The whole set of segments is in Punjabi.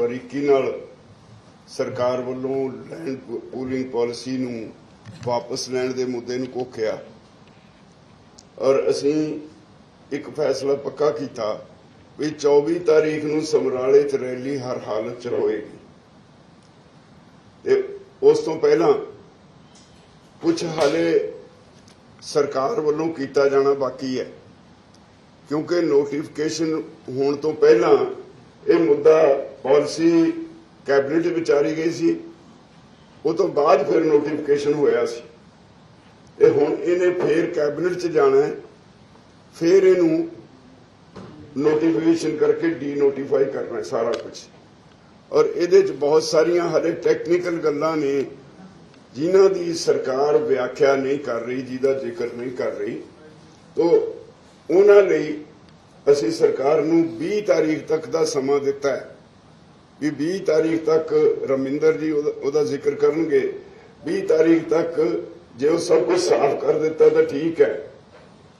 ਬਾਰੀਕੀ ਨਾਲ ਸਰਕਾਰ ਵੱਲੋਂ ਲੈਂਡ ਪੂਲਿੰਗ ਪਾਲਿਸੀ ਨੂੰ ਵਾਪਸ ਲੈਣ ਦੇ ਮੁੱਦੇ ਨੂੰ ਕੋਖਿਆ ਔਰ ਅਸੀਂ ਇੱਕ ਫੈਸਲਾ ਪੱਕਾ ਕੀਤਾ ਵੀ 24 ਤਾਰੀਖ ਨੂੰ ਸਮਰਾਲੇ 'ਚ ਰੈਲੀ ਹਰ ਹਾਲਤ 'ਚ ਹੋਏਗੀ। ਤੇ ਉਸ ਤੋਂ ਪਹਿਲਾਂ ਕੁਝ ਹਾਲੇ ਸਰਕਾਰ ਵੱਲੋਂ ਕੀਤਾ ਜਾਣਾ ਬਾਕੀ ਹੈ। ਕਿਉਂਕਿ ਨੋਟੀਫਿਕੇਸ਼ਨ ਹੋਣ ਤੋਂ ਪਹਿਲਾਂ ਇਹ ਮੁੱਦਾ ਪਾਲਿਸੀ ਕੈਬਨਿਟ ਵਿੱਚ ਵਿਚਾਰੀ ਗਈ ਸੀ। ਉਹ ਤੋਂ ਬਾਅਦ ਫਿਰ ਨੋਟੀਫਿਕੇਸ਼ਨ ਹੋਇਆ ਸੀ। ਇਹ ਹੁਣ ਇਹਨੇ ਫੇਰ ਕੈਬਨਿਟ 'ਚ ਜਾਣਾ ਹੈ। ਫਿਰ ਇਹਨੂੰ ਨੋਟੀਫਿਕੇਸ਼ਨ ਕਰਕੇ ਡੀ ਨੋਟੀਫਾਈ ਕਰਨਾ ਸਾਰਾ ਕੁਝ। ਔਰ ਇਹਦੇ 'ਚ ਬਹੁਤ ਸਾਰੀਆਂ ਹਲੇ ਟੈਕਨੀਕਲ ਗੱਲਾਂ ਨੇ, ਜਿਨ੍ਹਾਂ ਦੀ ਸਰਕਾਰ ਵਿਆਖਿਆ ਨਹੀਂ ਕਰ ਰਹੀ, ਜਿਹਦਾ ਜ਼ਿਕਰ ਨਹੀਂ ਕਰ ਰਹੀ। ਤੋ ਉਹਨਾਂ ਲਈ ਅਸੀਂ ਸਰਕਾਰ ਨੂੰ 20 ਤਾਰੀਖ ਤੱਕ ਦਾ ਸਮਾਂ ਦਿੱਤਾ ਹੈ। ਵੀ 20 ਤਾਰੀਖ ਤੱਕ ਰਮਿੰਦਰ ਜੀ ਉਹਦਾ ਜ਼ਿਕਰ ਕਰਨਗੇ। 20 ਤਾਰੀਖ ਤੱਕ ਜੇ ਉਹ ਸਭ ਕੁਝ ਸਾਫ਼ ਕਰ ਦਿੱਤਾ ਤਾਂ ਠੀਕ ਹੈ।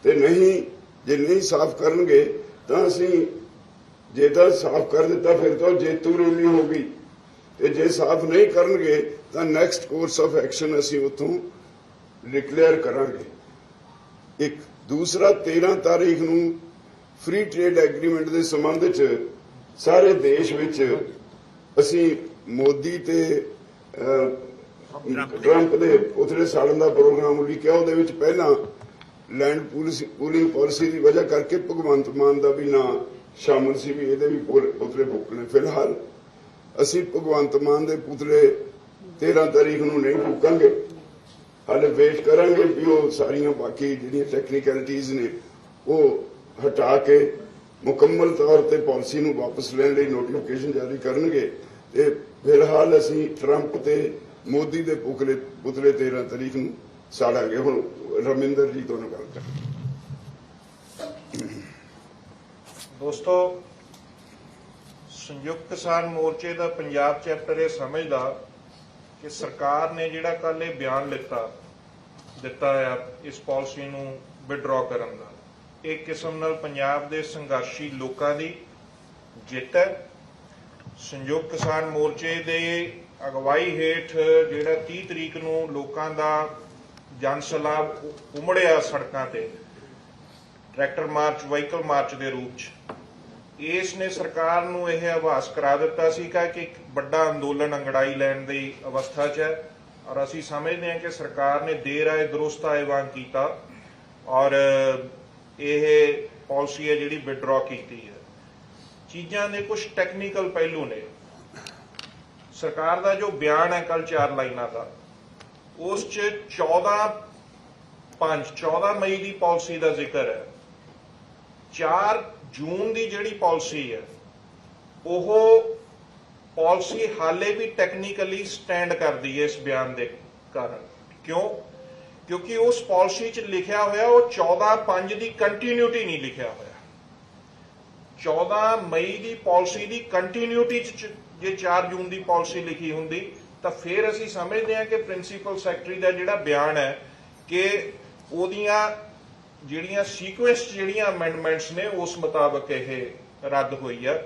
ਤੇ ਨਹੀਂ, ਜੇ ਨਹੀਂ ਸਾਫ਼ ਕਰਨਗੇ ਤਾਂ ਅਸੀਂ ਜੇ ਤਾਂ ਸਾਫ਼ ਕਰ ਦਿੱਤਾ ਫਿਰ ਤਾਂ ਜੇਤੂ ਰੈਲੀ ਹੋ ਗਈ। ਤੇ ਜੇ ਸਾਫ਼ ਨਹੀਂ ਕਰਨਗੇ ਤਾਂ ਨੈਕਸਟ ਕੋਰਸ ਆਫ ਐਕਸ਼ਨ ਅਸੀਂ ਉਥੋਂ ਡਿਕਲੇਅਰ ਕਰਾਂਗੇ। ਇੱਕ, ਦੂਸਰਾ 13 ਤਾਰੀਖ ਨੂੰ ਫ੍ਰੀ ਟ੍ਰੇਡ ਐਗਰੀਮੈਂਟ ਦੇ ਸੰਬੰਧ ਵਿੱਚ ਸਾਰੇ ਦੇਸ਼ ਵਿੱਚ ਅਸੀਂ ਮੋਦੀ ਤੇ ਟਰੰਪ ਦੇ ਉਥਲੇ ਸਾੜਨ ਦਾ ਪ੍ਰੋਗਰਾਮ ਲਿਖਿਆ ਉਹਦੇ ਵਿੱਚ ਪਹਿਲਾਂ ਲੈਂਡ ਪੂਲਿੰਗ ਪਾਲਿਸੀ ਦੀ ਵਜ੍ਹਾ ਕਰਕੇ ਭਗਵੰਤ ਮਾਨ ਦਾ ਵੀ ਨਾਂ ਸ਼ਾਮਲ ਸੀ ਵੀ ਇਹਦੇ ਵੀ ਪੁਤਲੇ ਫੂਕਣੇ ਫਿਲਹਾਲ ਅਸੀਂ ਭਗਵੰਤ ਮਾਨ ਦੇ ਪੁਤਲੇ 13 ਤਾਰੀਖ ਨੂੰ ਨਹੀਂ ਫੂਕਾਂਗੇ ਹਾਲੇ ਵੇਟ ਕਰਾਂਗੇ ਵੀ ਉਹ ਸਾਰੀਆਂ ਬਾਕੀ ਜਿਹੜੀਆਂ ਟੈਕਨੀਕੈਲਿਟੀਆਂ ਨੇ, ਉਹ ਹਟਾ ਕੇ ਮੁਕੰਮਲ ਤੌਰ ਤੇ ਪਾਲਿਸੀ ਨੂੰ ਵਾਪਸ ਲੈਣ ਲਈ ਨੋਟੀਫਿਕੇਸ਼ਨ ਜਾਰੀ ਕਰਨਗੇ। ਤੇ ਫਿਲਹਾਲ ਅਸੀਂ ਟਰੰਪ ਤੇ ਮੋਦੀ ਦੇ ਪੁਤਲੇ ਪੁਤਲੇ 13 ਤਾਰੀਖ ਨੂੰ ਸਾੜਾਂਗੇ। ਹੁਣ ਰਮਿੰਦਰ ਜੀ ਤੋਂ ਗੱਲ ਕਰ। ਦੋਸਤੋ, ਸੰਯੁਕਤ ਕਿਸਾਨ ਮੋਰਚੇ ਦਾ ਪੰਜਾਬ ਚੈਪਟਰ ਇਹ ਸਮਝਦਾ ਕਿ ਸਰਕਾਰ ਨੇ ਜਿਹੜਾ ਕੱਲ ਇਹ ਬਿਆਨ ਲਿੱਤਾ, ਦਿੱਤਾ ਹੈ ਇਸ ਪਾਲਿਸੀ ਨੂੰ ਵਿਡਰਾ ਕਰਨ ਦਾ, ਇਹ ਕਿਸਮ ਨਾਲ ਪੰਜਾਬ ਦੇ ਸੰਘਰਸ਼ੀ ਲੋਕਾਂ ਦੀ ਜਿੱਤ ਹੈ। ਸੰਯੁਕਤ ਕਿਸਾਨ ਮੋਰਚੇ ਦੇ ਅਗਵਾਈ ਹੇਠ ਜਿਹੜਾ 30 ਤਰੀਕ ਨੂੰ ਲੋਕਾਂ ਦਾ ਜਨ ਸਲਾਬ ਉਮੜਿਆ ਸੜਕਾਂ ਤੇ, ਟਰੈਕਟਰ ਮਾਰਚ, ਵਹੀਕਲ ਮਾਰਚ ਦੇ ਰੂਪ 'ਚ। ਇਸ ਨੇ ਸਰਕਾਰ ਨੂੰ ਇਹ ਆਭਾਸ ਕਰਾ ਦਿੱਤਾ ਸੀਗਾ ਕਿ ਇੱਕ ਵੱਡਾ ਅੰਦੋਲਨ ਅੰਗੜਾਈ ਲੈਣ ਦੀ ਅਵਸਥਾ 'ਚ ਹੈ ਔਰ ਅਸੀਂ ਸਮਝਦੇ ਹਾਂ ਕਿ ਸਰਕਾਰ ਨੇ ਦੇਰ ਆਏ ਦਰੁਸਤ ਆਏ ਵਾਂਗ ਕੀਤਾ ਔਰ ਇਹ ਪਾਲਿਸੀ ਹੈ ਜਿਹੜੀ ਵਿਡਰਾ ਕੀਤੀ ਹੈ। ਚੀਜ਼ਾਂ ਦੇ ਕੁਝ ਟੈਕਨੀਕਲ ਪਹਿਲੂ ਨੇ। ਸਰਕਾਰ ਦਾ ਜੋ ਬਿਆਨ ਹੈ ਕੱਲ ਚਾਰ ਲਾਈਨਾਂ ਦਾ, ਉਸ 'ਚ 14 5 14 ਮਈ ਦੀ ਪਾਲਿਸੀ ਦਾ ਜ਼ਿਕਰ ਹੈ। 4 ਜੂਨ ਦੀ ਜਿਹੜੀ ਪਾਲਿਸੀ ਹੈ, ਉਹ ਪਾਲਿਸੀ ਹਾਲੇ ਵੀ ਟੈਕਨੀਕਲੀ ਸਟੈਂਡ ਕਰਦੀ ਹੈ ਇਸ ਬਿਆਨ ਦੇ ਕਾਰਨ। ਕਿਉਂ? ਕਿਉਂਕਿ ਉਸ ਪਾਲਿਸੀ 'ਚ ਲਿਖਿਆ ਹੋਇਆ ਉਹ 14 5 ਦੀ ਕੰਟੀਨਿਊਟੀ ਨਹੀਂ ਲਿਖਿਆ ਹੋਇਆ। 14 ਮਈ ਦੀ ਪਾਲਿਸੀ ਦੀ ਕੰਟੀਨਿਊਟੀ 'ਚ ਜੇ 4 ਜੂਨ ਦੀ ਪਾਲਿਸੀ ਲਿਖੀ ਹੁੰਦੀ, ਤਾਂ ਫਿਰ ਅਸੀਂ ਸਮਝਦੇ ਹਾਂ ਕਿ ਪ੍ਰਿੰਸੀਪਲ ਸੈਕਟਰੀ ਦਾ ਜਿਹੜਾ ਬਿਆਨ ਹੈ ਕਿ ਉਹਦੀਆਂ ਜਿਹੜੀਆਂ ਸੀਕੁਐਂਸ ਜਿਹੜੀਆਂ ਅਮੈਂਡਮੈਂਟਸ ਨੇ, ਉਸ ਮੁਤਾਬਕ ਇਹ ਰੱਦ ਹੋਈ ਆ।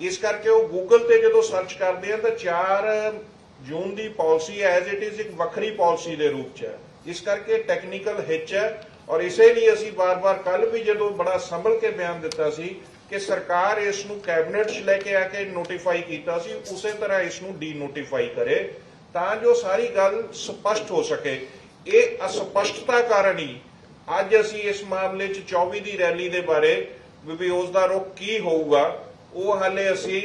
ਇਸ ਕਰਕੇ ਉਹ ਗੂਗਲ ਤੇ ਜਦੋਂ ਸਰਚ ਕਰਦੇ ਆ, ਤਾਂ 4 ਜੂਨ ਦੀ ਪਾਲਿਸੀ ਐਜ਼ ਇਟ ਇਜ਼ ਇੱਕ ਵੱਖਰੀ ਪਾਲਿਸੀ ਦੇ ਰੂਪ 'ਚ ਹੈ। ਇਸ ਕਰਕੇ ਟੈਕਨੀਕਲ ਹਿੱਚ ਹੈ। ਔਰ ਇਸੇ ਲਈ ਅਸੀਂ ਬਾਰ-ਬਾਰ ਕੱਲ ਵੀ ਜਦੋਂ ਬੜਾ ਸੰਭਲ ਕੇ ਬਿਆਨ ਦਿੱਤਾ ਸੀ ਕਿ ਸਰਕਾਰ ਇਸ ਨੂੰ ਕੈਬਨਿਟ 'ਚ ਲੈ ਕੇ ਆ ਕੇ ਨੋਟੀਫਾਈ ਕੀਤਾ ਸੀ, ਉਸੇ ਤਰ੍ਹਾਂ ਇਸ ਨੂੰ ਡੀ ਨੋਟੀਫਾਈ ਕਰੇ ਤਾਂ ਜੋ ਸਾਰੀ ਗੱਲ ਸਪਸ਼ਟ ਹੋ ਸਕੇ। ਇਹ ਅਸਪਸ਼ਟਤਾ ਕਾਰਨ ਹੀ ਅੱਜ ਅਸੀਂ ਇਸ ਮਾਮਲੇ 'ਚ 24 ਦੀ ਰੈਲੀ ਦੇ ਬਾਰੇ ਵੀ ਉਸ ਦਾ ਰੁਖ ਕੀ ਹੋਊਗਾ, ਉਹ ਹਾਲੇ ਅਸੀਂ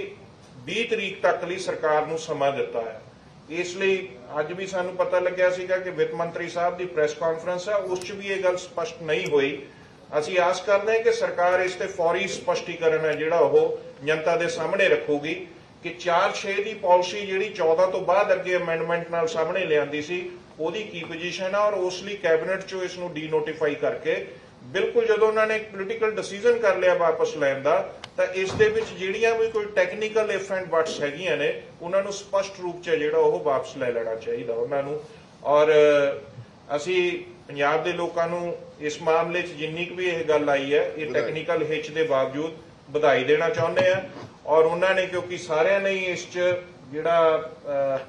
20 ਤਰੀਕ ਤੱਕ ਲਈ ਸਰਕਾਰ ਨੂੰ ਸਮਾਂ ਦਿੱਤਾ ਹੈ। ਇਸ ਲਈ ਅੱਜ ਵੀ ਸਾਨੂੰ ਪਤਾ ਲੱਗਿਆ ਸੀਗਾ ਕਿ ਵਿੱਤ ਮੰਤਰੀ ਸਾਹਿਬ ਦੀ ਪ੍ਰੈਸ ਕਾਨਫਰੰਸ ਹੈ ਉਸ 'ਚ ਵੀ ਇਹ ਗੱਲ ਸਪਸ਼ਟ ਨਹੀਂ ਹੋਈ। ਅਸੀਂ ਆਸ ਕਰਦੇ ਹਾਂ ਕਿ ਸਰਕਾਰ ਇਸ ਤੇ ਫੌਰੀ ਸਪਸ਼ਟੀਕਰਨ ਹੈ, ਜਿਹੜਾ ਉਹ ਜਨਤਾ ਦੇ ਸਾਹਮਣੇ ਰੱਖੂਗੀ ਕਿ 4-6 ਦੀ ਪਾਲਿਸੀ ਜਿਹੜੀ 14 ਤੋਂ ਬਾਅਦ ਅੱਗੇ ਅਮੈਂਡਮੈਂਟ ਨਾਲ ਸਾਹਮਣੇ ਲਿਆਂਦੀ ਸੀ, ਉਹਦੀ ਕੀ ਪੋਜੀਸ਼ਨ ਹੈ ਔਰ ਉਸ ਲਈ ਕੈਬਨਿਟ 'ਚੋਂ ਇਸ ਨੂੰ ਡੀਨੋਟੀਫਾਈ ਕਰਕੇ ਬਿਲਕੁਲ ਜਦੋਂ ਉਹਨਾਂ ਨੇ ਪੋਲੀਟੀਕਲ ਡਿਸੀਜਨ ਕਰ ਲਿਆ ਵਾਪਸ ਲੈਣ ਦਾ, ਤਾਂ ਇਸ ਦੇ ਵਿੱਚ ਜਿਹੜੀਆਂ ਵੀ ਕੋਈ ਟੈਕਨੀਕਲ ਇਫ ਐਂਡ ਬਟਸ ਹੈਗੀਆਂ ਨੇ, ਉਹਨਾਂ ਨੂੰ ਸਪਸ਼ਟ ਰੂਪ 'ਚ ਜਿਹੜਾ ਉਹ ਵਾਪਸ ਲੈ ਲੈਣਾ ਚਾਹੀਦਾ ਉਹਨਾਂ ਨੂੰ। ਔਰ ਅਸੀਂ ਪੰਜਾਬ ਦੇ ਲੋਕਾਂ ਨੂੰ ਇਸ ਮਾਮਲੇ 'ਚ ਜਿੰਨੀ ਕੁ ਵੀ ਇਹ ਗੱਲ ਆਈ ਹੈ ਇਹ ਟੈਕਨੀਕਲ ਹਿੱਚ ਦੇ ਬਾਵਜੂਦ ਵਧਾਈ ਦੇਣਾ ਚਾਹੁੰਦੇ ਆ ਔਰ ਉਹਨਾਂ ਨੇ ਕਿਉਂਕਿ ਸਾਰਿਆਂ ਨੇ ਇਸ 'ਚ ਜਿਹੜਾ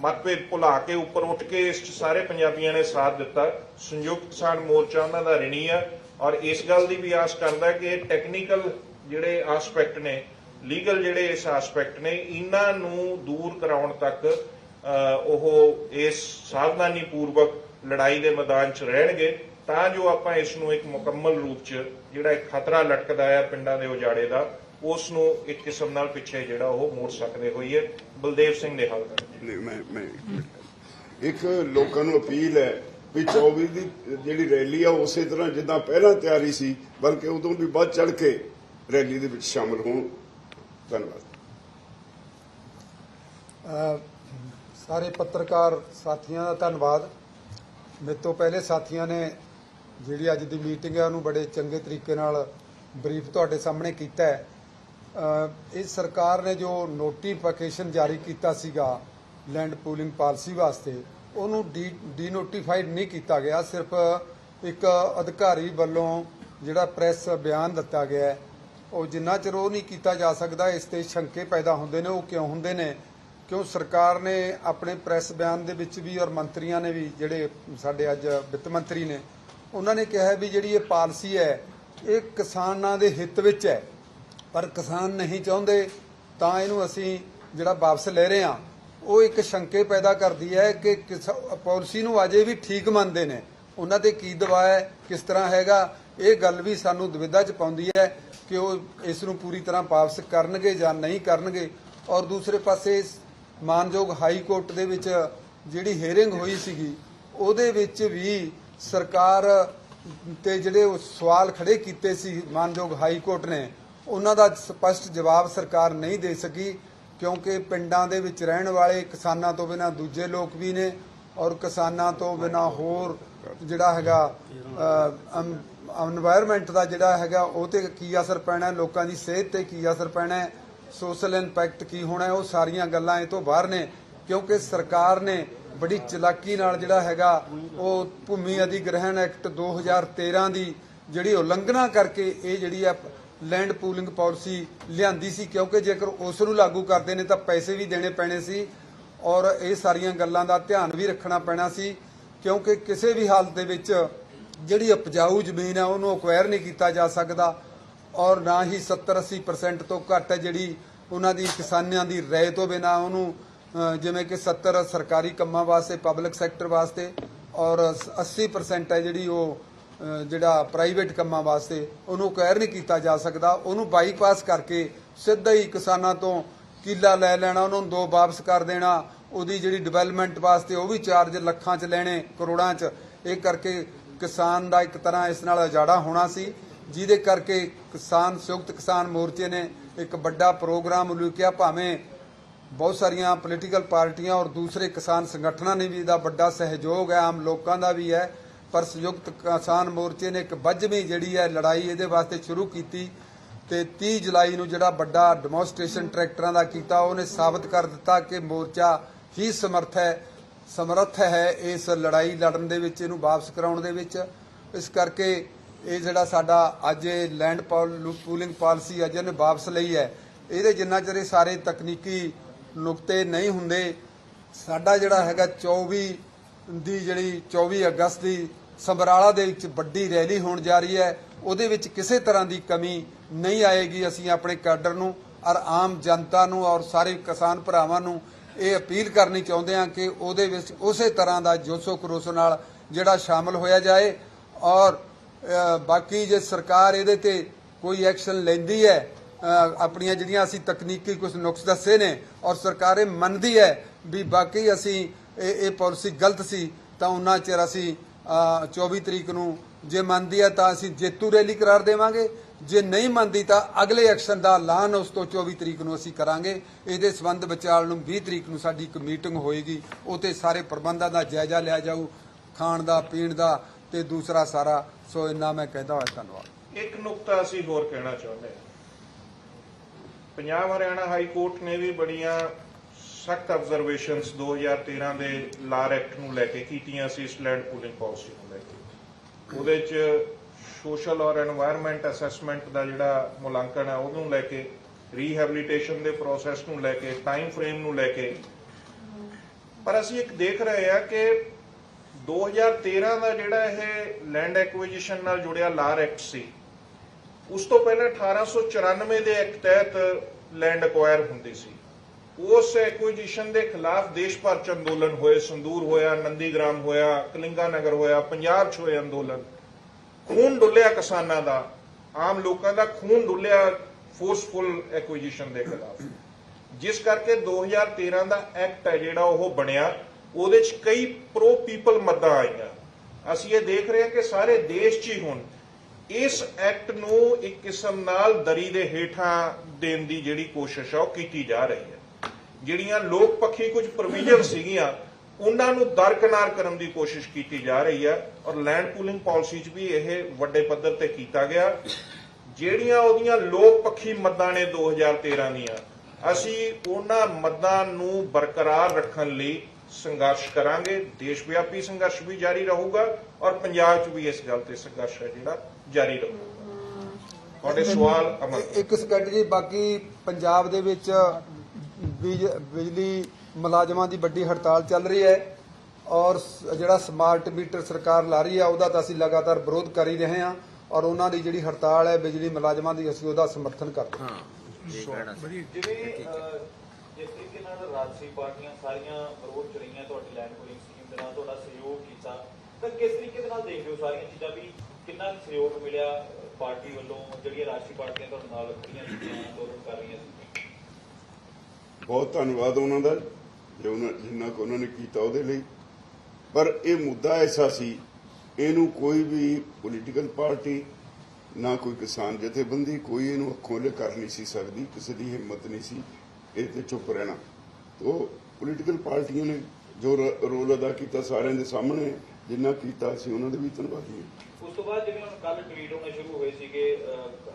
ਮਤਭੇਦ ਭੁਲਾ ਕੇ ਉੱਪਰ ਉੱਠ ਕੇ ਇਸ 'ਚ ਸਾਰੇ ਪੰਜਾਬੀਆਂ ਨੇ ਸਾਥ ਦਿੱਤਾ। ਸੰਯੁਕਤ ਕਿਸਾਨ ਮੋਰਚਾ ਉਹਨਾਂ ਦਾ ਰਿਣੀ ਆ ਔਰ ਇਸ ਗੱਲ ਦੀ ਵੀ ਆਸ ਕਰਦਾ ਕਿ ਇਹ ਟੈਕਨੀਕਲ ਜਿਹੜੇ ਆਸਪੈਕਟ ਨੇ ਲੀਗਲ ਜਿਹੜੇ ਇਸ ਆਸਪੈਕਟ ਨੇ ਇਹਨਾਂ ਨੂੰ ਦੂਰ ਕਰਾਉਣ ਤੱਕ ਉਹ ਇਸ ਸਾਵਧਾਨੀ ਪੂਰਵਕ ਲੜਾਈ ਦੇ ਮੈਦਾਨ 'ਚ ਰਹਿਣਗੇ ਤਾਂ ਜੋ ਆਪਾਂ ਇਸ ਨੂੰ ਇੱਕ ਮੁਕੰਮਲ ਰੂਪ 'ਚ ਜਿਹੜਾ ਇੱਕ ਖਤਰਾ ਲਟਕਦਾ ਹੈ ਪਿੰਡਾਂ ਦੇ ਉਜਾੜੇ ਦਾ ਉਸ ਨੂੰ ਇੱਕ ਕਿਸਮ ਨਾਲ ਪਿੱਛੇ ਜਿਹੜਾ ਉਹ ਮੋੜ ਸਕਦੇ ਹੋਈਏ। ਬਲਦੇਵ ਸਿੰਘ ਨੇ ਹੱਲ ਕਰ ਨਹੀਂ ਮੈਂ ਮੈਂ ਇੱਕ ਲੋਕਾਂ ਨੂੰ ਅਪੀਲ ਹੈ ਵੀ 24 ਦੀ ਜਿਹੜੀ ਰੈਲੀ ਆ ਉਸੇ ਤਰ੍ਹਾਂ ਜਿੱਦਾਂ ਪਹਿਲਾਂ ਤਿਆਰੀ ਸੀ ਬਲਕਿ ਉਦੋਂ ਵੀ ਵੱਧ ਚੜ ਕੇ ਰੈਲੀ ਦੇ ਵਿੱਚ ਸ਼ਾਮਲ ਹੋਣ। ਧੰਨਵਾਦ। ਸਾਰੇ ਪੱਤਰਕਾਰ ਸਾਥੀਆਂ ਦਾ ਧੰਨਵਾਦ। ਮੇਰੇ ਤੋਂ ਪਹਿਲੇ ਸਾਥੀਆਂ ਨੇ ਜਿਹੜੀ ਅੱਜ ਦੀ ਮੀਟਿੰਗ ਹੈ, ਉਹਨੂੰ ਬੜੇ ਚੰਗੇ ਤਰੀਕੇ ਨਾਲ ਬਰੀਫ ਤੁਹਾਡੇ ਸਾਹਮਣੇ ਕੀਤਾ ਹੈ। ਇਹ ਸਰਕਾਰ ਨੇ ਜੋ ਨੋਟੀਫਿਕੇਸ਼ਨ ਜਾਰੀ ਕੀਤਾ ਸੀਗਾ ਲੈਂਡ ਪੂਲਿੰਗ ਪਾਲਿਸੀ ਵਾਸਤੇ, ਉਹਨੂੰ ਡੀ ਡੀਨੋਟੀਫਾਈਡ ਨਹੀਂ ਕੀਤਾ ਗਿਆ। ਸਿਰਫ ਇੱਕ ਅਧਿਕਾਰੀ ਵੱਲੋਂ ਜਿਹੜਾ ਪ੍ਰੈਸ ਬਿਆਨ ਦਿੱਤਾ ਗਿਆ ਉਹ ਜਿੰਨਾ ਚਿਰ ਉਹ ਨਹੀਂ ਕੀਤਾ ਜਾ ਸਕਦਾ, ਇਸ ਤੇ ਸ਼ੰਕੇ ਪੈਦਾ ਹੁੰਦੇ ਨੇ, ਉਹ ਕਿਉਂ ਹੁੰਦੇ ਨੇ ਕਿਉਂ ਸਰਕਾਰ ਨੇ ਆਪਣੇ ਪ੍ਰੈਸ ਬਿਆਨ ਦੇ ਵਿੱਚ ਵੀ ਔਰ ਮੰਤਰੀਆਂ ਨੇ ਵੀ ਜਿਹੜੇ ਸਾਡੇ ਅੱਜ ਵਿੱਤ ਮੰਤਰੀ ਨੇ, ਉਹਨਾਂ ਨੇ ਕਿਹਾ ਵੀ ਜਿਹੜੀ ਇਹ ਪਾਲਿਸੀ ਹੈ, ਇਹ ਕਿਸਾਨਾਂ ਦੇ ਹਿੱਤ ਵਿੱਚ ਹੈ। ਪਰ ਕਿਸਾਨ ਨਹੀਂ ਚਾਹੁੰਦੇ, ਤਾਂ ਇਹਨੂੰ ਅਸੀਂ ਜਿਹੜਾ ਵਾਪਸ ਲੈ ਰਹੇ ਹਾਂ, ਉਹ ਇੱਕ ਸ਼ੰਕੇ ਪੈਦਾ ਕਰਦੀ ਹੈ ਕਿ ਕਿਸਾ- ਪਾਲਿਸੀ ਨੂੰ ਅਜੇ ਵੀ ਠੀਕ ਮੰਨਦੇ ਨੇ। ਉਹਨਾਂ ਤੇ ਕੀ ਦਬਾਅ ਹੈ, ਕਿਸ ਤਰ੍ਹਾਂ ਹੈਗਾ, ਇਹ ਗੱਲ ਵੀ ਸਾਨੂੰ ਦੁਵਿਧਾ ਚ ਪਾਉਂਦੀ ਹੈ ਕਿ ਉਹ ਇਸ ਨੂੰ ਪੂਰੀ ਤਰ੍ਹਾਂ ਵਾਪਸ ਕਰਨਗੇ ਜਾਂ ਨਹੀਂ ਕਰਨਗੇ। ਔਰ ਦੂਸਰੇ ਪਾਸੇ ਮਾਨਯੋਗ ਹਾਈ ਕੋਰਟ ਦੇ ਵਿੱਚ ਜਿਹੜੀ ਹੇਰਿੰਗ ਹੋਈ ਸੀਗੀ, ਉਹਦੇ ਵਿੱਚ ਵੀ ਸਰਕਾਰ ਤੇ ਜਿਹੜੇ ਉਹ ਸਵਾਲ ਖੜੇ ਕੀਤੇ ਸੀ ਮਾਨਯੋਗ ਹਾਈ ਕੋਰਟ ਨੇ, ਉਹਨਾਂ ਦਾ ਸਪਸ਼ਟ ਜਵਾਬ ਸਰਕਾਰ ਨਹੀਂ ਦੇ ਸਕੀ, ਕਿਉਂਕਿ ਪਿੰਡਾਂ ਦੇ ਵਿੱਚ ਰਹਿਣ ਵਾਲੇ ਕਿਸਾਨਾਂ ਤੋਂ ਬਿਨਾਂ ਦੂਜੇ ਲੋਕ ਵੀ ਨੇ ਔਰ ਕਿਸਾਨਾਂ ਤੋਂ ਬਿਨਾਂ ਹੋਰ ਜਿਹੜਾ ਹੈਗਾ এনवायरमेंट ਦਾ ਜਿਹੜਾ ਹੈਗਾ, ਉਹ ਤੇ ਕੀ ਅਸਰ ਪੈਣਾ, ਲੋਕਾਂ ਦੀ ਸਿਹਤ ਤੇ ਕੀ ਅਸਰ ਪੈਣਾ ਸੋਸ਼ਲ ਇੰਪੈਕਟ ਕੀ ਹੋਣਾ ਉਹ ਸਾਰੀਆਂ ਗੱਲਾਂ ਇਹ ਤੋਂ ਬਾਹਰ ਨੇ, ਕਿਉਂਕਿ ਸਰਕਾਰ ਨੇ ਬੜੀ ਚਲਾਕੀ ਨਾਲ ਜਿਹੜਾ ਹੈਗਾ ਉਹ ਭੂਮੀ ਅਧਿਗ੍ਰਹਿਣ ਐਕਟ 2013 ਦੀ ਜਿਹੜੀ ਉਲੰਘਣਾ ਕਰਕੇ ਇਹ ਜਿਹੜੀ ਆ ਲੈਂਡ ਪੂਲਿੰਗ ਪਾਲਿਸੀ ਲਿਆਂਦੀ ਸੀ, ਕਿਉਂਕਿ ਜੇਕਰ ਉਸ ਨੂੰ ਲਾਗੂ ਕਰਦੇ ਨੇ ਤਾਂ ਪੈਸੇ ਵੀ ਦੇਣੇ ਪੈਣੇ ਸੀ ਔਰ ਇਹ ਸਾਰੀਆਂ ਗੱਲਾਂ ਦਾ ਧਿਆਨ ਵੀ ਰੱਖਣਾ ਪੈਣਾ ਸੀ, ਕਿਉਂਕਿ ਕਿਸੇ ਵੀ ਹਾਲਤ ਦੇ ਵਿੱਚ ਜਿਹੜੀ ਉਪਜਾਊ ਜ਼ਮੀਨ ਹੈ ਉਹਨੂੰ ਅਕਵਾਇਰ ਨਹੀਂ ਕੀਤਾ ਜਾ ਸਕਦਾ। ਔਰ ਨਾ ਹੀ 70-80% ਤੋਂ ਘੱਟ ਹੈ ਜਿਹੜੀ ਉਹਨਾਂ ਦੀ ਕਿਸਾਨਾਂ ਦੀ ਰਾਏ ਤੋਂ ਬਿਨਾ ਉਹਨੂੰ ਜਿਵੇਂ ਕਿ 70 ਸਰਕਾਰੀ ਕੰਮਾਂ ਵਾਸਤੇ ਪਬਲਿਕ ਸੈਕਟਰ ਵਾਸਤੇ, ਔਰ 80% ਹੈ ਜਿਹੜੀ ਉਹ ਜਿਹੜਾ ਪ੍ਰਾਈਵੇਟ ਕੰਮਾਂ ਵਾਸਤੇ ਉਹਨੂੰ ਅਕਵਾਇਰ ਨਹੀਂ ਕੀਤਾ ਜਾ ਸਕਦਾ। ਉਹਨੂੰ ਬਾਈਪਾਸ ਕਰਕੇ ਸਿੱਧਾ ਹੀ ਕਿਸਾਨਾਂ ਤੋਂ ਕਿੱਲਾ ਲੈ ਲੈਣਾ, ਉਹਨਾਂ ਨੂੰ ਦੋ ਵਾਪਸ ਕਰ ਦੇਣਾ, ਉਹਦੀ ਜਿਹੜੀ ਡਿਵੈਲਪਮੈਂਟ ਵਾਸਤੇ ਉਹ ਵੀ ਚਾਰਜ ਲੱਖਾਂ 'ਚ ਲੈਣੇ, ਕਰੋੜਾਂ 'ਚ। ਇਹ ਕਰਕੇ ਕਿਸਾਨ ਦਾ ਇੱਕ ਤਰ੍ਹਾਂ ਇਸ ਨਾਲ ਉਜਾੜਾ ਹੋਣਾ ਸੀ। ਜਿਹਦੇ ਕਰਕੇ ਕਿਸਾਨ, ਸੰਯੁਕਤ ਕਿਸਾਨ ਮੋਰਚੇ ਨੇ ਇੱਕ ਵੱਡਾ ਪ੍ਰੋਗਰਾਮ ਉਲੀਕਿਆ। ਭਾਵੇਂ ਬਹੁਤ ਸਾਰੀਆਂ ਪੋਲੀਟੀਕਲ ਪਾਰਟੀਆਂ ਔਰ ਦੂਸਰੇ ਕਿਸਾਨ ਸੰਗਠਨਾਂ ਨੇ ਵੀ ਇਹਦਾ ਵੱਡਾ ਸਹਿਯੋਗ ਹੈ, ਆਮ ਲੋਕਾਂ ਦਾ ਵੀ ਹੈ। ਪਰ ਸੰਯੁਕਤ ਕਿਸਾਨ ਮੋਰਚੇ ਨੇ ਇੱਕ ਵੱਜਵੀਂ ਜਿਹੜੀ ਹੈ ਲੜਾਈ ਇਹਦੇ ਵਾਸਤੇ ਸ਼ੁਰੂ ਕੀਤੀ ਤੇ 30 ਜੁਲਾਈ ਨੂੰ ਜਿਹੜਾ ਵੱਡਾ ਡੈਮੋਨਸਟ੍ਰੇਸ਼ਨ ਟਰੈਕਟਰਾਂ ਦਾ ਕੀਤਾ, ਉਹਨੇ ਸਾਬਤ ਕਰ ਦਿੱਤਾ ਕਿ ਮੋਰਚਾ ਹੀ ਸਮਰਥ ਹੈ, ਸਮਰੱਥ ਹੈ ਇਸ ਲੜਾਈ ਲੜਨ ਦੇ ਵਿੱਚ, ਇਹਨੂੰ ਵਾਪਸ ਕਰਾਉਣ ਦੇ ਵਿੱਚ। ਇਸ ਕਰਕੇ ਇਹ ਜਿਹੜਾ ਸਾਡਾ ਅੱਜ ਇਹ ਲੈਂਡ ਪੂਲਿੰਗ ਪਾਲਿਸੀ ਅੱਜ ਇਹਨੇ ਵਾਪਸ ਲਈ ਹੈ, ਇਹਦੇ ਜਿੰਨਾ ਚਿਰ ਇਹ ਸਾਰੇ ਤਕਨੀਕੀ ਨੁਕਤੇ ਨਹੀਂ ਹੁੰਦੇ, ਸਾਡਾ ਜਿਹੜਾ ਹੈਗਾ 24 ਦੀ ਜਿਹੜੀ 24 ਅਗਸਤ ਦੀ ਸਮਰਾਲਾ ਦੇ ਵਿੱਚ ਵੱਡੀ ਰੈਲੀ ਹੋਣ ਜਾ ਰਹੀ ਹੈ, ਉਹਦੇ ਵਿੱਚ ਕਿਸੇ ਤਰ੍ਹਾਂ ਦੀ ਕਮੀ ਨਹੀਂ ਆਏਗੀ ਅਸੀਂ ਆਪਣੇ ਕੈਡਰ ਨੂੰ ਔਰ ਆਮ ਜਨਤਾ ਨੂੰ ਔਰ ਸਾਰੇ ਕਿਸਾਨ ਭਰਾਵਾਂ ਨੂੰ ਇਹ ਅਪੀਲ ਕਰਨੀ ਚਾਹੁੰਦੇ ਹਾਂ ਕਿ ਉਹਦੇ ਵਿੱਚ ਉਸੇ ਤਰ੍ਹਾਂ ਦਾ ਜੋਸ਼ੋ ਕਰੋਸੋ ਨਾਲ ਜਿਹੜਾ ਸ਼ਾਮਲ ਹੋਇਆ ਜਾਏ ਔਰ ਬਾਕੀ ਜੇ ਸਰਕਾਰ ਇਹਦੇ ਤੇ ਕੋਈ ਐਕਸ਼ਨ ਲੈਂਦੀ ਹੈ ਆਪਣੀਆਂ ਜਿਹੜੀਆਂ ਅਸੀਂ ਤਕਨੀਕੀ ਕੁਝ ਨੁਕਸ ਦੱਸੇ ਨੇ ਔਰ ਸਰਕਾਰ ਇਹ ਮੰਨਦੀ ਹੈ ਵੀ ਬਾਕੀ ਅਸੀਂ ਇਹ ਇਹ ਪਾਲਿਸੀ ਗਲਤ ਸੀ ਤਾਂ ਉਹਨਾਂ ਚਿਰ ਅਸੀਂ ਅ, 24 ਤਰੀਕ ਨੂੰ ਜੇ ਮੰਨਦੀ ਹੈ ਤਾਂ ਅਸੀਂ ਜੇਤੂ ਰੈਲੀ ਕਰਾਰ ਦੇਵਾਂਗੇ। ਜੇ ਨਹੀਂ ਮੰਨਦੀ ਤਾਂ ਅਗਲੇ ਐਕਸ਼ਨ ਦਾ ਐਲਾਨ ਉਸ ਤੋਂ 24 ਤਰੀਕ ਨੂੰ ਅਸੀਂ ਕਰਾਂਗੇ। ਇਹਦੇ ਸੰਬੰਧ ਵਿਚਾਲ ਨੂੰ 20 ਤਰੀਕ ਨੂੰ ਸਾਡੀ ਇੱਕ ਮੀਟਿੰਗ ਹੋਏਗੀ। ਉਹ ਤੇ ਸਾਰੇ ਪ੍ਰਬੰਧਾਂ ਦਾ ਜਾਇਜ਼ਾ ਲਿਆ ਜਾਊ। ਖਾਣ ਦਾ ਪੀਣ ਦਾ ਤੇ ਦੂਸਰਾ ਸਾਰਾ। ਸੋ ਇੰਨਾ ਮੈਂ ਕਹਿੰਦਾ ਹੋਇਆ ਧੰਨਵਾਦ। ਇੱਕ ਨੁਕਤਾ ਅਸੀਂ ਹੋਰ ਕਹਿਣਾ ਚਾਹੁੰਦੇ ਹਾਂ। ਪੰਜਾਬ ਹਰਿਆਣਾ ਹਾਈ ਕੋਰਟ ਨੇ ਵੀ ਬੜੀਆਂ ਸਖਤ ਆਬਜ਼ਰਵੇਸ਼ਨਸ 2013 ਦੇ ਲਾਰ ਐਕਟ ਨੂੰ ਲੈ ਕੇ ਕੀਤੀਆਂ ਸੀ ਸਲੈਂਡ ਪੂਲਿੰਗ ਪਾਲਿਸੀ ਨੂੰ ਲੈ ਕੇ। ਉਹਦੇ ਚ ਸੋਸ਼ਲ ਔਰ এনवायरमेंट ਅਸੈਸਮੈਂਟ ਦਾ ਜਿਹੜਾ ਮੁਲਾਂਕਣ ਹੈ ਉਹਨੂੰ ਲੈ ਕੇ ਰੀਹੈਬਿਲਿਟੇਸ਼ਨ ਦੇ ਪ੍ਰੋਸੈਸ ਨੂੰ ਲੈ ਕੇ ਟਾਈਮ ਫਰੇਮ ਨੂੰ ਲੈ ਕੇ। ਪਰ ਅਸੀਂ ਇੱਕ ਦੇਖ ਰਹੇ ਆ ਕਿ 2013 ਦਾ ਜਿਹੜਾ ਇਹ ਲੈਂਡ ਐਕੁਜੀਸ਼ਨ ਨਾਲ ਜੁੜਿਆ ਲਾਰ ਐਕਟ ਸੀ, ਉਸ ਤੋਂ ਪਹਿਲਾਂ 1894 ਦੇ ਐਕਟ ਤਹਿਤ ਲੈਂਡ ਅਕਵਾਇਰ ਹੁੰਦੀ ਸੀ। ਉਸ ਐਕੁਜੀਸ਼ਨ ਦੇ ਖਿਲਾਫ ਦੇਸ਼ ਭਰ ਚ ਅੰਦੋਲਨ ਹੋਏ, ਸੰਦੂਰ ਹੋਇਆ, ਨੰਦੀਗ੍ਰਾਮ ਹੋਇਆ ਕਲਿੰਗਾ ਨਗਰ ਹੋਇਆ ਪੰਜਾਬ ਚ ਹੋਏ ਅੰਦੋਲਨ। ਖੂਨ ਡੁੱਲਿਆ ਕਿਸਾਨਾਂ ਦਾ, ਆਮ ਲੋਕਾਂ ਦਾ ਖੂਨ ਡੁੱਲਿਆ ਫੋਰਸਫੁਲ ਐਕੁਜੀਸ਼ਨ ਦੇ ਖਿਲਾਫ। ਜਿਸ ਕਰਕੇ 2013 ਦਾ ਐਕਟ ਹੈ ਜਿਹੜਾ ਉਹ ਬਣਿਆ। ਉਹਦੇ ਚ ਕਈ ਪ੍ਰੋ ਪੀਪਲ ਮੱਦਾਂ ਆਈਆਂ। ਅਸੀਂ ਇਹ ਦੇਖ ਰਹੇ ਹਾਂ ਕਿ ਸਾਰੇ ਦੇਸ਼ 'ਚ ਹੀ ਹੁਣ ਇਸ ਐਕਟ ਨੂੰ ਇੱਕ ਕਿਸਮ ਨਾਲ ਦਰੀ ਦੇ ਹੇਠਾਂ ਦੇਣ ਦੀ ਜਿਹੜੀ ਕੋਸ਼ਿਸ਼ ਆ ਉਹ ਕੀਤੀ ਜਾ ਰਹੀ ਹੈ। ਜਿਹੜੀਆਂ ਲੋਕ ਪੱਖੀ ਕੁਝ ਪ੍ਰੋਵੀਜ਼ਨ ਸੀਗੀਆਂ ਉਹਨਾਂ ਨੂੰ ਦਰਕਨਾਰ ਕਰਨ ਦੀ ਕੋਸ਼ਿਸ਼ ਕੀਤੀ ਜਾ ਰਹੀ ਹੈ ਔਰ ਲੈਂਡ ਪੂਲਿੰਗ ਪਾਲਿਸੀ 'ਚ ਵੀ ਇਹ ਵੱਡੇ ਪੱਧਰ ਤੇ ਕੀਤਾ ਗਿਆ। ਜਿਹੜੀਆਂ ਉਹਦੀਆਂ ਲੋਕ ਪੱਖੀ ਮੱਦਾਂ ਨੇ 2013 ਦੀਆਂ ਅਸੀਂ ਉਹਨਾਂ ਮੱਦਾਂ ਨੂੰ ਬਰਕਰਾਰ ਰੱਖਣ ਲਈ ਸੰਘਰਸ਼ ਕਰਾਂਗੇ ਦੇਸ਼ ਵਿਆਪੀ ਸੰਘਰਸ਼ ਵੀ ਜਾਰੀ ਰਹੂਗਾ ਔਰ ਪੰਜਾਬ 'ਚ ਵੀ ਇਸ ਗੱਲ ਤੇ ਸੰਘਰਸ਼ ਹੈ ਜਿਹੜਾ ਜਾਰੀ ਰਹੂਗਾ। ਤੁਹਾਡੇ ਸਵਾਲ ਅਮਰ ਇੱਕ ਸਕਿੰਟ ਜੀ ਬਾਕੀ ਪੰਜਾਬ ਦੇ ਵਿੱਚ ਬਿਜ- ਬਿਜਲੀ ਮੁਲਾਜ਼ਮਾਂ ਦੀ ਵੱਡੀ ਹੜਤਾਲ ਚੱਲ ਰਹੀ ਹੈ ਔਰ ਜਿਹੜਾ ਸਮਾਰਟ ਮੀਟਰ ਸਰਕਾਰ ਲਾ ਰਹੀ ਹੈ ਉਹਦਾ ਤਾਂ ਅਸੀਂ ਲਗਾਤਾਰ ਵਿਰੋਧ ਕਰ ਹੀ ਰਹੇ ਹਾਂ ਔਰ ਉਹਨਾਂ ਦੀ ਜਿਹੜੀ ਹੜਤਾਲ ਹੈ ਬਿਜਲੀ ਮੁਲਾਜ਼ਮਾਂ ਦੀ ਅਸੀਂ ਉਹਦਾ ਸਮਰਥਨ ਕਰਦੇ ਹਾਂ। ਜਿਸ ਤਰੀਕੇ ਨਾਲ ਰਾਜਸੀ ਪਾਰਟੀਆਂ ਸਾਰੀਆਂ ਵਿਰੋਧ ਚ ਰਹੀਆਂ ਤੁਹਾਡੀ ਲੈਂਡ ਪੂਲਿੰਗ ਸਕੀਮ ਦੇ ਨਾਲ, ਤੁਹਾਡਾ ਸਹਿਯੋਗ ਕੀਤਾ, ਤਾਂ ਕਿਸ ਤਰੀਕੇ ਦੇ ਨਾਲ ਦੇਖਦੇ ਹੋ ਸਾਰੀਆਂ ਚੀਜ਼ਾਂ ਵੀ ਕਿੰਨਾ ਸਹਿਯੋਗ ਮਿਲਿਆ ਪਾਰਟੀ ਵੱਲੋਂ, ਜਿਹੜੀਆਂ ਰਾਜਸੀ ਪਾਰਟੀਆਂ ਤੁਹਾਡੇ ਨਾਲ ਖੜੀਆਂ ਸੀਗੀਆਂ ਅੰਦੋਲਨ ਕਰ ਰਹੀਆਂ ਸੀ ਬਹੁਤ ਧੰਨਵਾਦ ਉਹਨਾਂ ਦਾ, ਜੋ ਉਹਨਾਂ, ਜਿੰਨਾ ਕੁ ਉਹਨਾਂ ਨੇ ਕੀਤਾ ਉਹਦੇ ਲਈ। ਪਰ ਇਹ ਮੁੱਦਾ ਐਸਾ ਸੀ, ਇਹਨੂੰ ਕੋਈ ਵੀ ਪੋਲੀਟੀਕਲ ਪਾਰਟੀ ਨਾ ਕੋਈ ਕਿਸਾਨ ਜਥੇਬੰਦੀ, ਕੋਈ ਇਹਨੂੰ ਅੱਖੋਂ ਲੈ ਕਰ ਨਹੀਂ ਸੀ ਸਕਦੀ, ਕਿਸੇ ਦੀ ਹਿੰਮਤ ਨਹੀਂ ਸੀ। ਇਹ ਤੇ ਚੁੱਪ ਰਹਿਣਾ। ਤੋ ਪੋਲੀਟੀਕਲ ਪਾਰਟੀਆਂ ਨੇ ਜੋ ਰੋਲ ਅਦਾ ਕੀਤਾ ਸਾਰਿਆਂ ਦੇ ਸਾਹਮਣੇ ਜਿੰਨਾ ਕੀਤਾ ਸੀ ਉਹਨਾਂ ਦੇ ਵੀ ਧੰਨਵਾਦੀ ਹਾਂ। ਉਸ ਤੋਂ ਬਾਅਦ ਜਿਵੇਂ ਹੁਣ ਕੱਲ ਟਵੀਟ ਹੋਣੇ ਸ਼ੁਰੂ ਹੋਏ ਸੀਗੇ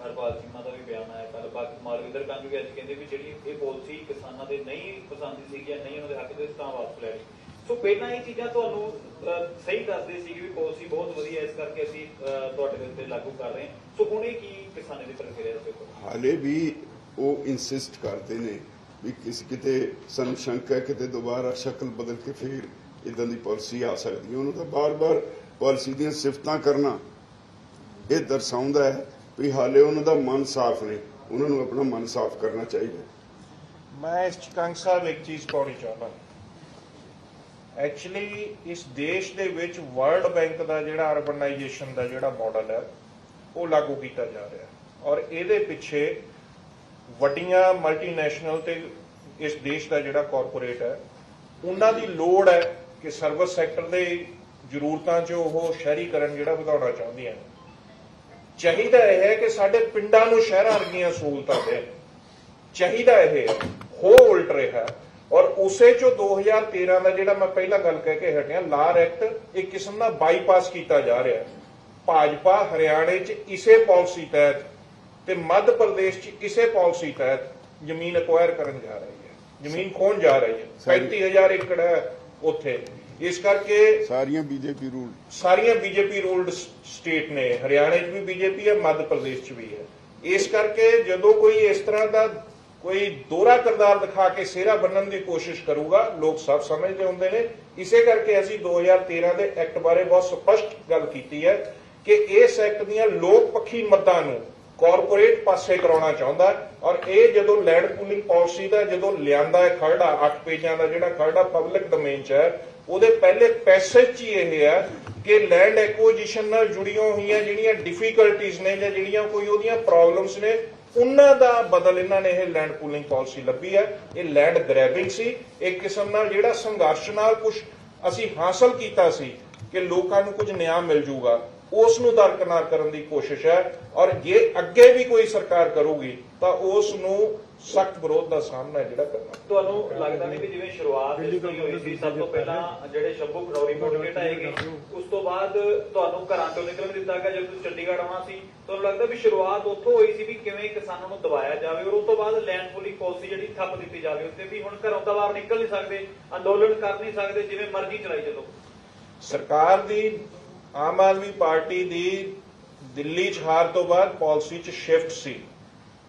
ਹਰਪਾਲ ਚੀਮਾ ਦਾ ਵੀ ਬਿਆਨ ਆਇਆ ਕੱਲ ਬਾਕੀ ਮਾਲਵਿੰਦਰ ਕੰਗ ਵੀ ਅੱਜ ਕਹਿੰਦੇ ਵੀ ਜਿਹੜੀ ਇਹ ਪਾਲਿਸੀ ਕਿਸਾਨਾਂ ਦੇ ਨਹੀਂ ਪਸੰਦ ਸੀ ਜਾਂ ਨਹੀਂ ਉਹਨਾਂ ਦੇ ਹੱਕ ਦੇ ਤਾਂ ਵਾਪਸ ਲੈ ਲਈ। ਸੋ ਪਹਿਲਾਂ ਇਹ ਚੀਜ਼ਾਂ ਤੁਹਾਨੂੰ ਸਹੀ ਦੱਸਦੇ ਸੀ ਵੀ ਪਾਲਿਸੀ ਬਹੁਤ ਵਧੀਆ ਇਸ ਕਰਕੇ ਅਸੀਂ ਤੁਹਾਡੇ ਦੇ ਉੱਤੇ ਲਾਗੂ ਕਰ ਰਹੇ ਹਾਂ। ਸੋ ਹੁਣ ਇਹ ਕੀ ਕਿਸਾਨਾਂ ਦੀ ਪ੍ਰਕਿਰਿਆ ਉੱਪਰ ਹਾਲੇ ਵੀ ਉਹ ਇਨਸਿਸਟ ਕਰਦੇ ਨੇ ਵੀ ਕਿਸ ਕਿਤੇ ਸਾਨੂੰ ਸ਼ੰਕਾ ਹੈ ਕਿਤੇ ਦੁਬਾਰਾ ਸ਼ਕਲ ਬਦਲ ਕੇ ਫੇਰ ਇਦਾਂ ਦੀ ਪਾਲਿਸੀ ਆ ਸਕਦੀ ਹੈ। ਉਹਨੂੰ ਤਾਂ ਬਾਰ-ਬਾਰ ਪਾਲਿਸੀ ਦੀਆਂ ਸਿਫਤਾਂ ਕਰਨਾ ਇਹ ਦਰਸਾਉਂਦਾ ਹੈ ਵੀ ਹਾਲੇ ਉਹਨਾਂ ਦਾ ਮਨ ਸਾਫ਼ ਨਹੀਂ ਉਹਨਾਂ ਨੂੰ ਆਪਣਾ ਮਨ ਸਾਫ਼ ਕਰਨਾ ਚਾਹੀਦਾ। ਮੈਂ ਇਸ 'ਚ ਸਾਹਿਬ ਇੱਕ ਚੀਜ਼ ਪਾਉਣੀ ਚਾਹੁੰਦਾ। ਐਕਚੁਅਲੀ ਇਸ ਦੇਸ਼ ਦੇ ਵਿੱਚ ਵਰਲਡ ਬੈਂਕ ਦਾ ਜਿਹੜਾ ਅਰਬਨਾਈਜੇਸ਼ਨ ਦਾ ਜਿਹੜਾ ਮਾਡਲ ਹੈ, ਉਹ ਲਾਗੂ ਕੀਤਾ ਜਾ ਰਿਹਾ ਔਰ ਇਹਦੇ ਪਿੱਛੇ ਵੱਡੀਆਂ ਮਲਟੀਨੈਸ਼ਨਲ ਤੇ ਇਸ ਦੇਸ਼ ਦਾ ਜਿਹੜਾ ਕਾਰਪੋਰੇਟ ਹੈ, ਉਹਨਾਂ ਦੀ ਲੋੜ ਹੈ ਕਿ ਸਰਵਿਸ ਸੈਕਟਰ ਦੇ ਜ਼ਰੂਰਤਾਂ 'ਚ ਉਹ ਸ਼ਹਿਰੀਕਰਨ ਜਿਹੜਾ ਵਧਾਉਣਾ ਚਾਹੁੰਦੀਆਂ ਨੇ। ਚਾਹੀਦਾ ਇਹ ਹੈ ਕਿ ਸਾਡੇ ਪਿੰਡਾਂ ਨੂੰ ਸ਼ਹਿਰਾਂ ਵਰਗੀਆਂ ਸਹੂਲਤਾਂ ਦੇਣ। ਚਾਹੀਦਾ ਇਹ ਹੈ, ਹੋ ਉਲਟ ਰਿਹਾ ਔਰ ਉਸੇ ਚੋਂ 2013 ਦਾ ਜਿਹੜਾ ਮੈਂ ਪਹਿਲਾਂ ਗੱਲ ਕਹਿ ਕੇ ਹਟਿਆ ਲਾਰ ਐਕਟ ਇੱਕ ਕਿਸਮ ਦਾ ਬਾਈਪਾਸ ਕੀਤਾ ਜਾ ਰਿਹਾ ਭਾਜਪਾ ਹਰਿਆਣੇ 'ਚ ਇਸੇ ਪਾਲਿਸੀ ਤਹਿਤ ਤੇ ਮੱਧ ਪ੍ਰਦੇਸ਼ 'ਚ ਇਸੇ ਪਾਲਿਸੀ ਤਹਿਤ ਜ਼ਮੀਨ ਅਕਵਾਇਰ ਕਰਨ ਜਾ ਰਹੀ ਹੈ। ਜ਼ਮੀਨ ਖੋਣ ਜਾ ਰਹੀ ਹੈ। ਸਾਰੀ- 35000 ਏਕੜ ਹੈ ਉੱਥੇ। ਇਸ ਕਰਕੇ ਸਾਰੀਆਂ ਬੀਜੇਪੀ ਰੂਲ ਸਾਰੀਆਂ ਬੀਜੇਪੀ ਰੂਲਡ ਸਟੇਟ ਨੇ। ਹਰਿਆਣੇ 'ਚ ਵੀ ਬੀਜੇਪੀ ਹੈ ਮੱਧ ਪ੍ਰਦੇਸ਼ 'ਚ ਵੀ ਹੈ। ਇਸ ਕਰਕੇ ਜਦੋਂ ਕੋਈ ਇਸ ਤਰ੍ਹਾਂ ਦਾ ਕੋਈ ਦੋਹਰਾ ਕਿਰਦਾਰ ਦਿਖਾ ਕੇ ਸਿਹਰਾ ਬੰਨਣ ਦੀ ਕੋਸ਼ਿਸ਼ ਕਰੂਗਾ ਲੋਕ ਸਭ ਸਮਝਦੇ ਹੁੰਦੇ ਨੇ। ਇਸੇ ਕਰਕੇ ਅਸੀਂ 2013 ਦੇ ਐਕਟ ਬਾਰੇ ਬਹੁਤ ਸਪਸ਼ਟ ਗੱਲ ਕੀਤੀ ਹੈ ਕਿ ਇਸ ਐਕਟ ਦੀਆਂ ਲੋਕ ਪੱਖੀ ਮੱਦਾਂ ਨੂੰ ਕਾਰਪੋਰੇਟ ਪਾਸੇ ਕਰਾਉਣਾ ਚਾਹੁੰਦਾ ਔਰ ਇਹ ਜਦੋਂ ਲੈਂਡ ਪੂਲਿੰਗ ਪਾਲਿਸੀ ਦਾ ਜਦੋਂ ਲਿਆਂਦਾ ਹੈ ਖਰੜਾ 8 ਪੇਜਾਂ ਦਾ ਜਿਹੜਾ ਖਰੜਾ ਪਬਲਿਕ ਡੋਮੇਨ 'ਚ ਹੈ, ਉਹਦੇ ਪਹਿਲੇ ਪੈਸੇਜ 'ਚ ਹੀ ਇਹ ਹੈ ਕਿ ਲੈਂਡ ਐਕੁਜੀਸ਼ਨ ਨਾਲ ਜੁੜੀਆਂ ਹੋਈਆਂ ਜਿਹੜੀਆਂ ਡਿਫਿਕਲਟੀਆਂ ਨੇ ਜਾਂ ਜਿਹੜੀਆਂ ਕੋਈ ਉਹਦੀਆਂ ਪ੍ਰੋਬਲਮਸ ਨੇ, ਉਹਨਾਂ ਦਾ ਬਦਲ ਇਹਨਾਂ ਨੇ ਇਹ ਲੈਂਡ ਪੂਲਿੰਗ ਪਾਲਿਸੀ ਲੱਭੀ ਹੈ। ਇਹ ਲੈਂਡ ਗ੍ਰੈਬਿੰਗ ਸੀ। ਇੱਕ ਕਿਸਮ ਨਾਲ ਜਿਹੜਾ ਸੰਘਰਸ਼ ਨਾਲ ਕੁਝ ਅਸੀਂ ਹਾਸਲ ਕੀਤਾ ਸੀ ਕਿ ਲੋਕਾਂ ਨੂੰ ਕੁਝ ਨਿਆਂ ਮਿਲ ਜੂਗਾ। ਉਸ ਨੂੰ ਦਰਕਨਾਰ ਕਰਨ ਦੀ ਕੋਸ਼ਿਸ਼ ਹੈ ਔਰ ਜੇ ਅੱਗੇ ਵੀ ਕੋਈ ਸਰਕਾਰ ਕਰੂਗੀ ਤਾਂ ਉਸ ਨੂੰ ਸਖਤ ਵਿਰੋਧ ਦਾ ਸਾਹਮਣਾ ਜਿਹੜਾ ਕਰਨਾ। ਤੁਹਾਨੂੰ ਲੱਗਦਾ ਨਹੀਂ ਵੀ ਜਿਵੇਂ ਸ਼ੁਰੂਆਤ ਇਸ ਦੀ ਹੋਈ ਸੀ ਸਭ ਤੋਂ ਪਹਿਲਾਂ ਜਿਹੜੇ ਸ਼ੰਭੂ ਖੜੌਰੀ ਮੋਟਗੇਟ ਆਏਗੇ ਉਸ ਤੋਂ ਬਾਅਦ ਤੁਹਾਨੂੰ ਘਰਾਂ ਤੋਂ ਨਿਕਲਣ ਦਿੱਤਾ ਗਿਆ ਜਦੋਂ ਤੁਸੀਂ ਚੰਡੀਗੜ੍ਹ ਆਉਣਾ ਸੀ। ਤੁਹਾਨੂੰ ਲੱਗਦਾ ਵੀ ਸ਼ੁਰੂਆਤ ਉੱਥੋਂ ਹੋਈ ਸੀ ਵੀ ਕਿਵੇਂ ਕਿਸਾਨਾਂ ਨੂੰ ਦਬਾਇਆ ਜਾਵੇ ਔਰ ਉਸ ਤੋਂ ਬਾਅਦ ਲੈਂਡ ਪੂਲਿੰਗ ਪਾਲਿਸੀ ਜਿਹੜੀ ਠੱਪ ਦਿੱਤੀ ਜਾਵੇ ਉੱਤੇ ਵੀ ਹੁਣ ਘਰੋਂ ਤਾਂ ਬਾਹਰ ਨਿਕਲ ਨਹੀਂ ਸਕਦੇ ਅੰਦੋਲਨ ਕਰ ਨਹੀਂ ਸਕਦੇ ਜਿਵੇਂ ਮਰਜ਼ੀ ਚਲਾਈ ਚੱਲੋ। ਸਰਕਾਰ ਦੀ ਆਮ ਆਦਮੀ ਪਾਰਟੀ ਦੀ ਦਿੱਲੀ 'ਚ ਹਾਰ ਤੋਂ ਬਾਅਦ ਪਾਲਿਸੀ 'ਚ ਸ਼ਿਫਟ ਸੀ।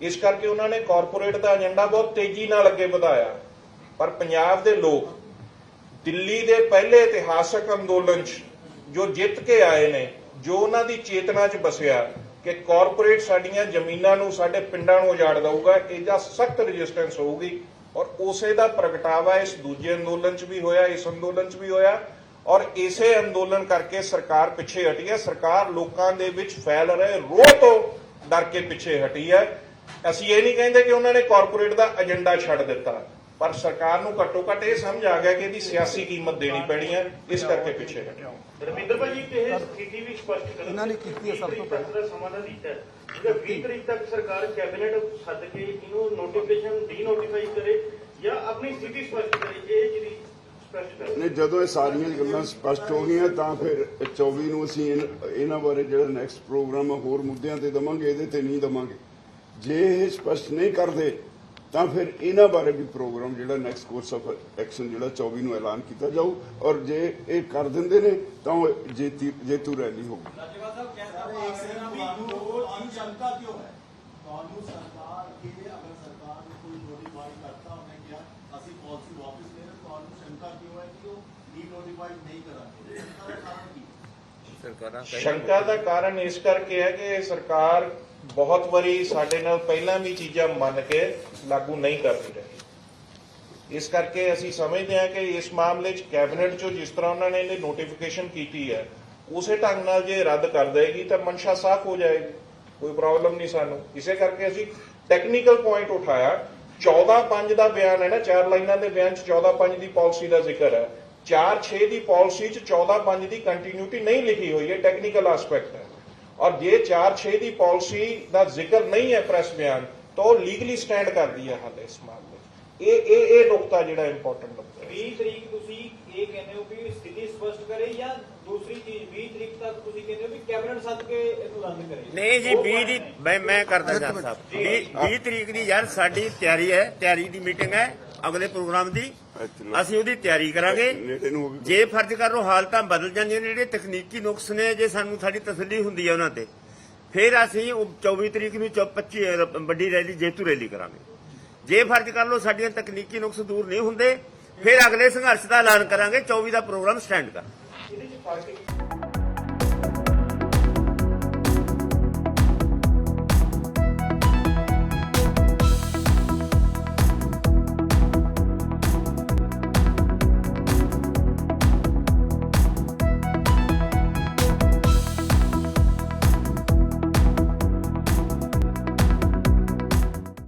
ਇਸ ਕਰਕੇ ਉਹਨਾਂ ਨੇ ਕਾਰਪੋਰੇਟ ਦਾ ਏਜੰਡਾ ਬਹੁਤ ਤੇਜ਼ੀ ਨਾਲ ਅੱਗੇ ਵਧਾਇਆ। ਪਰ ਪੰਜਾਬ ਦੇ ਲੋਕ ਦਿੱਲੀ ਦੇ ਪਹਿਲੇ ਇਤਿਹਾਸਕ ਅੰਦੋਲਨ 'ਚ ਜੋ ਜਿੱਤ ਕੇ ਆਏ ਨੇ, ਜੋ ਉਹਨਾਂ ਦੀ ਚੇਤਨਾ 'ਚ ਬਸਿਆ ਕਿ ਕਾਰਪੋਰੇਟ ਸਾਡੀਆਂ ਜ਼ਮੀਨਾਂ ਨੂੰ ਸਾਡੇ ਪਿੰਡਾਂ ਨੂੰ ਉਜਾੜ ਦਊਗਾ, ਇਹਦਾ ਸਖਤ ਰੈਜ਼ਿਸਟੈਂਸ ਹੋਊਗੀ ਔਰ ਉਸੇ ਦਾ ਪ੍ਰਗਟਾਵਾ ਇਸ ਦੂਜੇ ਅੰਦੋਲਨ 'ਚ ਵੀ ਹੋਇਆ, ਇਸ ਅੰਦੋਲਨ 'ਚ ਵੀ ਹੋਇਆ। ਔਰ ਇਸੇ ਅੰਦੋਲਨ ਕਰਕੇ ਸਰਕਾਰ ਪਿੱਛੇ ਹਟੀ ਹੈ। ਸਰਕਾਰ ਲੋਕਾਂ ਦੇ ਵਿੱਚ ਫੈਲ ਰਹੇ ਰੋਹ ਤੋਂ ਡਰ ਕੇ ਪਿੱਛੇ ਹਟੀ ਹੈ। ਅਸੀਂ ਇਹ ਨਹੀਂ ਕਹਿੰਦੇ ਕਿ ਉਹਨਾਂ ਨੇ ਕਾਰਪੋਰੇਟ ਦਾ ਏਜੰਡਾ ਛੱਡ ਦਿੱਤਾ ਪਰ ਸਰਕਾਰ ਨੂੰ ਘੱਟੋ ਘੱਟ ਇਹ ਸਮਝ ਆ ਗਿਆ ਕਿ ਇਹਦੀ ਸਿਆਸੀ ਕੀਮਤ ਦੇਣੀ ਪੈਣੀ ਹੈ। ਇਸ ਕਰਕੇ ਪਿੱਛੇ ਹਟਿਆ ਰਵਿੰਦਰ ਭਾਜੀ ਇਹ ਸਥਿਤੀ ਵੀ ਸਪਸ਼ਟ ਕਰੋ। ਇਹਨਾਂ ਨੇ ਕੀਤੀ ਹੈ ਸਭ ਤੋਂ ਤਰੀਕ ਤੱਕ ਦਾ ਸਮਾਂ ਦਾ ਦਿੱਤਾ ਹੈ। ਜਿਹੜਾ 20 ਤਰੀਕ ਤੱਕ ਸਰਕਾਰ ਕੈਬਨਿਟ ਸੱਦ ਕੇ ਇਹਨੂੰ ਨੋਟੀਫਿਕੇਸ਼ਨ ਡੀ ਨੋਟੀਫਾਈ ਕਰੇ ਜਾਂ ਆਪਣੀ ਸਥਿਤੀ ਸਪਸ਼ਟ ਕਰੇ ਇਹ ਜਿਹੜੀ ਨੇ ਜਦੋਂ ਇਹ ਸਾਰੀਆਂ ਗੱਲਾਂ ਸਪਸ਼ਟ ਹੋ ਗਈਆਂ, ਤਾਂ ਫਿਰ 24 ਨੂੰ ਅਸੀਂ ਇਹਨਾਂ ਬਾਰੇ ਜਿਹੜਾ ਨੈਕਸਟ ਪ੍ਰੋਗਰਾਮ ਹੋਰ ਮੁੱਦਿਆਂ ਤੇ ਦਵਾਂਗੇ, ਇਹਦੇ ਤੇ ਨਹੀਂ ਦਵਾਂਗੇ। ਜੇ ਇਹ ਸਪਸ਼ਟ ਨਹੀਂ ਕਰਦੇ, ਤਾਂ ਫਿਰ ਇਹਨਾਂ ਬਾਰੇ ਵੀ ਪ੍ਰੋਗਰਾਮ ਜਿਹੜਾ ਨੈਕਸਟ ਕੋਰਸ ਆਫ ਐਕਸ਼ਨ ਜਿਹੜਾ 24 ਨੂੰ ਐਲਾਨ ਕੀਤਾ ਜਾਊ, ਔਰ ਜੇ ਇਹ ਕਰ ਦਿੰਦੇ ਨੇ, ਤਾਂ ਉਹ ਜੇਤੀ, ਜੇਤੂ ਰੈਲੀ ਹੋਊਗੀ। ਤੁਹਾਨੂੰ ਸ਼ੰਕਾ ਕਿਉਂ ਹੈ? ਤੁਹਾਨੂੰ ਸਰਕਾਰ ਕੇ ਅਗਰ ਸਰਕਾਰ ਨੇ ਕੋਈ ਨੋਟੀਫਾਈ ਕਰਤਾ ਉਹਨੇ ਕਿਹਾ ਅਸੀਂ ਪਾਲਿਸੀ ਵਾਪਸ ਲੈ ਰਹੇ ਤੁਹਾਨੂੰ ਸ਼ੰਕਾ ਕਿਉਂ ਹੈ ਨਹੀਂ ਕਰਾਂਗੇ। ਸ਼ੰਕਾ ਦਾ ਕਾਰਨ ਕੀ? ਹੈ ਸ਼ੰਕਾ ਦਾ ਕਾਰਨ ਇਸ ਕਰਕੇ ਹੈ ਕਿ ਇਹ ਸਰਕਾਰ ਬਹੁਤ ਵਾਰੀ ਸਾਡੇ ਨਾਲ ਪਹਿਲਾਂ ਵੀ ਚੀਜ਼ਾਂ ਮੰਨ ਕੇ ਲਾਗੂ ਨਹੀਂ ਕਰਦੀ ਰਹੀ। ਇਸ ਕਰਕੇ ਅਸੀਂ ਸਮਝਦੇ ਹਾਂ ਕਿ ਇਸ ਮਾਮਲੇ 'ਚ ਕੈਬਨਿਟ 'ਚੋਂ ਜਿਸ ਤਰ੍ਹਾਂ ਉਹਨਾਂ ਨੇ ਇਹਨੇ ਨੋਟੀਫਿਕੇਸ਼ਨ ਕੀਤੀ ਹੈ ਉਸੇ ਢੰਗ ਨਾਲ ਜੇ ਰੱਦ ਕਰ ਦੇਗੀ ਤਾਂ ਮਨਸ਼ਾ ਸਾਫ਼ ਹੋ ਜਾਏਗੀ ਕੋਈ ਪ੍ਰੋਬਲਮ ਨਹੀਂ ਸਾਨੂੰ। ਇਸੇ ਕਰਕੇ ਅਸੀਂ ਟੈਕਨੀਕਲ ਪੁਆਇੰਟ ਉਠਾਇਆ। 14-5 ਦਾ ਬਿਆਨ ਹੈ ਨਾ ਚਾਰ ਲਾਈਨਾਂ ਦੇ ਬਿਆਨ 'ਚ 14-5 ਦੀ ਪਾਲਿਸੀ ਦਾ ਜ਼ਿਕਰ ਹੈ। 4-6 ਦੀ ਪਾਲਿਸੀ 'ਚ 14-5 ਦੀ ਕੰਟੀਨਿਊਟੀ ਨਹੀਂ ਲਿਖੀ ਹੋਈ ਹੈ ਟੈਕਨੀਕਲ ਐਸਪੈਕਟ ਹੈ। ਔਰ ਜੇ 4-6 ਦੀ ਪਾਲਿਸੀ ਦਾ ਜ਼ਿਕਰ ਨਹੀਂ ਹੈ ਪ੍ਰੈਸ ਬਿਆਨ ਤਾਂ ਉਹ ਲੀਗਲੀ ਸਟੈਂਡ ਕਰਦੀ ਹੈ ਹਾਲੇ ਇਸ ਮਾਮਲੇ ਇਹ ਇਹ ਇਹ ਨੁਕਤਾ ਜਿਹੜਾ ਇੰਪੋਰਟੈਂਟ ਲੱਗਦਾ ਹੈ। 20 ਤਰੀਕ ਤੁਸੀਂ ਇਹ ਕਹਿੰਦੇ ਹੋ ਵੀ ਸਥਿਤੀ ਸਪਸ਼ਟ ਕਰੇ ਜਾਂ ਦੂਸਰੀ ਚੀਜ਼ 20 ਤਰੀਕ ਤੱਕ ਤੁਸੀਂ ਕਹਿੰਦੇ ਹੋ ਵੀ ਕੈਬਨਿਟ ਸੱਦ ਕੇ ਇਹਨੂੰ ਰੱਦ ਕਰੇ? ਨਹੀਂ ਜੀ 20 ਦੀ ਮੈਂ ਮੈਂ ਕਰਦਾ ਜੱਜ ਸਾਹਿਬ। 20 20 ਤਰੀਕ ਦੀ ਯਾਰ ਸਾਡੀ ਤਿਆਰੀ ਹੈ ਤਿਆਰੀ ਦੀ ਮੀਟਿੰਗ ਹੈ। ਅਗਲੇ ਪ੍ਰੋਗਰਾਮ ਦੀ ਅਸੀਂ ਉਹਦੀ ਤਿਆਰੀ ਕਰਾਂਗੇ। ਜੇ ਫਰਜ਼ ਕਰ ਲਓ ਹਾਲਤਾਂ ਬਦਲ ਜਾਂਦੀਆਂ ਨੇ ਜਿਹੜੇ ਤਕਨੀਕੀ ਨੁਕਸ ਨੇ ਜੇ ਸਾਨੂੰ ਸਾਡੀ ਤਸੱਲੀ ਹੁੰਦੀ ਹੈ ਉਹਨਾਂ ਤੇ। ਫਿਰ ਅਸੀਂ ਉਹ 24 ਤਰੀਕ ਨੂੰ ਚੌ- 25 ਵੱਡੀ ਰੈਲੀ ਜੇਤੂ ਰੈਲੀ ਕਰਾਂਗੇ। ਜੇ ਫਰਜ਼ ਕਰ ਲਓ ਸਾਡੀਆਂ ਤਕਨੀਕੀ ਨੁਕਸ ਦੂਰ ਨਹੀਂ ਹੁੰਦੇ ਫਿਰ ਅਗਲੇ ਸੰਘਰਸ਼ ਦਾ ਐਲਾਨ ਕਰਾਂਗੇ 24 ਦਾ ਪ੍ਰੋਗਰਾਮ ਸਟੈਂਡ ਕਰ।